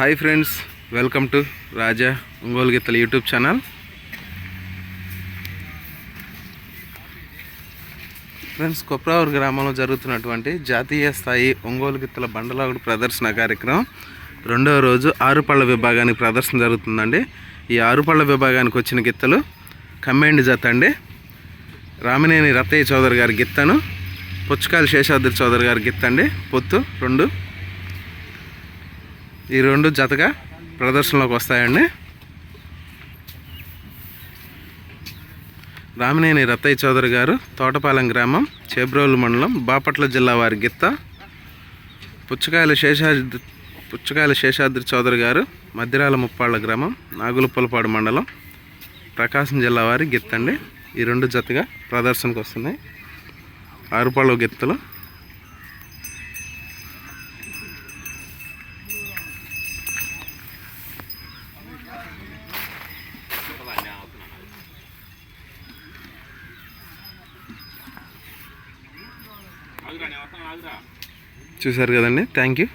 Hi friends welcome to Raja Ongole గీతల YouTube channel. Friends కొప్రావూరు గ్రామంలో జరుగుతున్నటువంటి జాతీయ స్థాయి ఒంగోలు గిత్తల బండలాగుడు ప్రదర్శన కార్యక్రమం రెండవ రోజు ఆరుపళ్ళ విభాగానికి ప్రదర్శన జరుగుతుందండి. ఈ ఆరుపళ్ళ విభాగానికి వచ్చిన గిత్తలు కమ్మేండి జత అండి. రామినేని రత్తయ్య చౌదరి గారి గిత్తను పుచ్చకాయల శేషాద్రి చౌదరి గారి గిత్త అండి. పొత్తు రెండు. ఈ రెండు జతగా ప్రదర్శనలోకి వస్తాయండి. రామినేని రత్తయ్య చౌదరి గారు తోటపాలెం గ్రామం చేబ్రోలు మండలం బాపట్ల జిల్లా వారి గిత్త పుచ్చకాయల శేషాద్రి పుచ్చకాయల శేషాద్రి చౌదరి గారు మధ్యరాల ముప్పాళ్ళ గ్రామం నాగులపొలపాడు మండలం ప్రకాశం జిల్లా వారి గిత్త అండి ఈ రెండు జతగా ప్రదర్శనకు వస్తున్నాయి. ఆరుపాళ్ళ గిత్తలు చూశారు కదండి? Thank you